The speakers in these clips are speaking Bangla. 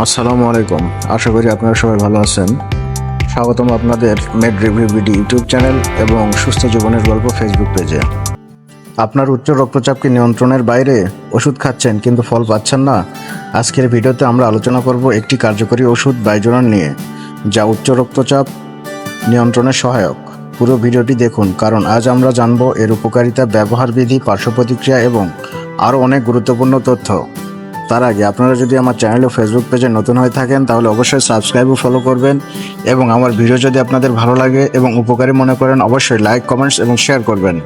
আসসালামু আলাইকুম। আশা করি আপনারা সবাই ভালো আছেন। স্বাগতম আপনাদের med review BD YouTube channel এবং সুস্থ জীবনের গল্প ফেসবুক পেজে। আপনার উচ্চ রক্তচাপকে নিয়ন্ত্রণের বাইরে ওষুধ খাচ্ছেন কিন্তু ফল পাচ্ছেন না? আজকের ভিডিওতে আমরা আলোচনা করব একটি কার্যকরী ওষুধ বাইজোরান নিয়ে, যা উচ্চ রক্তচাপ নিয়ন্ত্রণে সহায়ক। পুরো ভিডিওটি দেখুন, কারণ আজ আমরা জানব এর উপকারিতা ব্যবহার বিধি পার্শ্ব প্রতিক্রিয়া এবং আরও অনেক গুরুত্বপূর্ণ তথ্য। তার আগে আপনারা যদি আমার চ্যানেল ও ফেসবুক পেজে নতুন হয়ে থাকেন, তাহলে অবশ্যই সাবস্ক্রাইব ও ফলো করবেন এবং আমার ভিডিও যদি আপনাদের ভালো লাগে এবং উপকারী মনে করেন, অবশ্যই লাইক কমেন্টস এবং শেয়ার করবেন।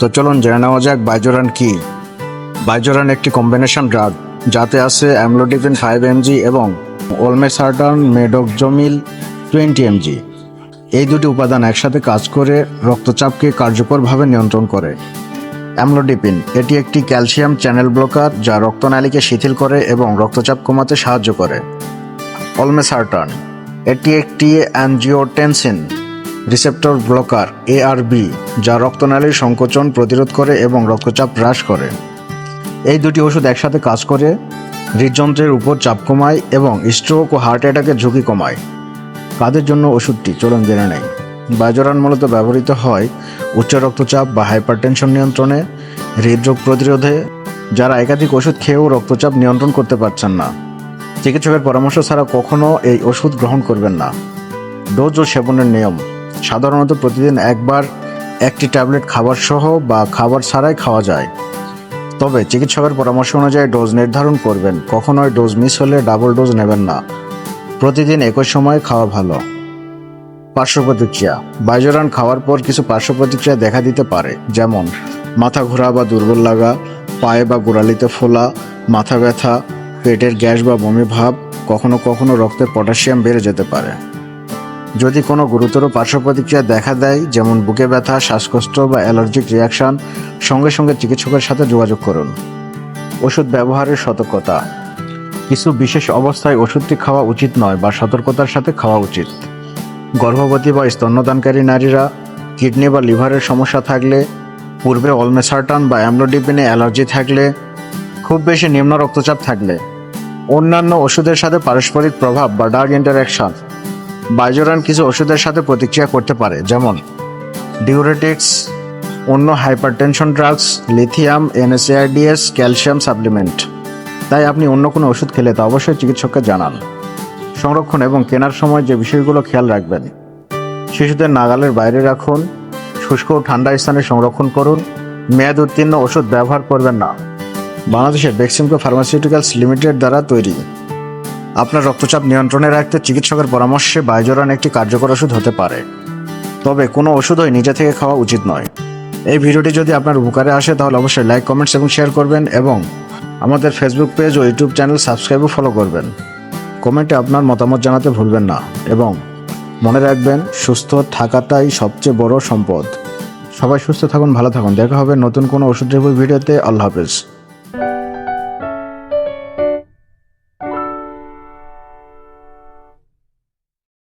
তো চলুন জেনে নেওয়া যাক বাইজোরান কি। বাইজোরান একটি কম্বিনেশন ড্রাগ যাতে আছে অ্যামলোডিফিন ফাইভ এমজি এবং ওলমেসার্টান মেডোকজমিল টোয়েন্টি এমজি এই দুটি উপাদান একসাথে কাজ করে রক্তচাপকে কার্যকরভাবে নিয়ন্ত্রণ করে। অ্যামলোডিপিন। এটি একটি ক্যালসিয়াম চ্যানেল ব্লকার যা রক্তনালীকে শিথিল করে এবং রক্তচাপ কমাতে সাহায্য করে। অলমেসার্টান, এটি একটি অ্যানজিওটেনসিন রিসেপ্টর ব্লকার এআরবি যা রক্তনালীর সংকোচন প্রতিরোধ করে এবং রক্তচাপ হ্রাস করে। এই দুটি ওষুধ একসাথে কাজ করে, হৃদযন্ত্রের উপর চাপ কমায় এবং স্ট্রোক ও হার্ট অ্যাটাকের ঝুঁকি কমায়। কাদের জন্য ওষুধটি? চলুন জেনে নেই। বাজরান মূলত ব্যবহৃত হয় উচ্চ রক্তচাপ বা হাইপারটেনশন নিয়ন্ত্রণে, হৃদরোগ প্রতিরোধে, যারা একাধিক ওষুধ খেয়েও রক্তচাপ নিয়ন্ত্রণ করতে পারছেন না। চিকিৎসকের পরামর্শ ছাড়া কখনও এই ওষুধ গ্রহণ করবেন না। ডোজ ও সেবনের নিয়ম। সাধারণত প্রতিদিন একবার একটি ট্যাবলেট খাবার সহ বা খাবার ছাড়াই খাওয়া যায়। তবে চিকিৎসকের পরামর্শ অনুযায়ী ডোজ নির্ধারণ করবেন। কখনোই ডোজ মিস হলে ডাবল ডোজ নেবেন না। প্রতিদিন একই সময় খাওয়া ভালো। পার্শ্ব প্রতিক্রিয়া বাইজোরান খাওয়ার পর কিছু পার্শ্ব প্রতিক্রিয়া দেখা দিতে পারে, যেমন মাথা ঘোরা বা দুর্বল লাগা, পায়ে বা গোড়ালিতে ফোলা, মাথা ব্যথা, পেটের গ্যাস বা বমি ভাব, কখনো কখনো রক্তে পটাশিয়াম বেড়ে যেতে পারে। যদি কোনো গুরুতর পার্শ্ব প্রতিক্রিয়া দেখা দেয়, যেমন বুকে ব্যথা, শ্বাসকষ্ট বা অ্যালার্জিক রিয়াকশান, সঙ্গে সঙ্গে চিকিৎসকের সাথে যোগাযোগ করুন। ওষুধ ব্যবহারের সতর্কতা। কিছু বিশেষ অবস্থায় ওষুধটি খাওয়া উচিত নয় বা সতর্কতার সাথে খাওয়া উচিত। গর্ভবতী বা স্তন্যদানকারী নারীরা কিডনি বা লিভারের সমস্যা থাকলে, পূর্বে অলমেসার্টান বা অ্যামলোডিপিনে অ্যালার্জি থাকলে, খুব বেশি নিম্ন রক্তচাপ থাকলে। অন্যান্য ওষুধের সাথে পারস্পরিক প্রভাব বা ডার্ক ইন্টারাকশন বাইজোরান কিছু ওষুধের সাথে প্রতিক্রিয়া করতে পারে, যেমন ডিউরেটিক্স, অন্য hypertension drugs, lithium NSARDS calcium supplement. তাই আপনি অন্য কোনো ওষুধ খেলে তা অবশ্যই চিকিৎসককে জানান। সংরক্ষণ এবং কেনার সময় যে বিষয়গুলো খেয়াল রাখবেন। শিশুদের নাগালের বাইরে রাখুন, শুষ্ক ও ঠান্ডা স্থানে সংরক্ষণ করুন, মেয়াদ উত্তীর্ণ ওষুধ ব্যবহার করবেন না। বাংলাদেশের বেক্সিমকো ফার্মাসিউটিক্যালস লিমিটেড দ্বারা তৈরি। আপনার রক্তচাপ নিয়ন্ত্রণে রাখতে চিকিৎসকের পরামর্শে বাইজোরান একটি কার্যকর ওষুধ হতে পারে। তবে কোনো ওষুধই নিজে থেকে খাওয়া উচিত নয়। এই ভিডিওটি যদি আপনার উপকারে আসে, তাহলে অবশ্যই লাইক, কমেন্টস এবং শেয়ার করবেন এবং আমাদের ফেসবুক পেজ ও ইউটিউব চ্যানেল সাবস্ক্রাইব ও ফলো করবেন। কমেন্টে আপনার মতামত জানাতে ভুলবেন না এবং মনে রাখবেন, সুস্থ থাকাটাই সবচেয়ে বড় সম্পদ। সবাই সুস্থ থাকুন, ভালো থাকুন। দেখা হবে নতুন কোনো ওষুধ ভিডিওতে। আল্লাহ হাফেজ।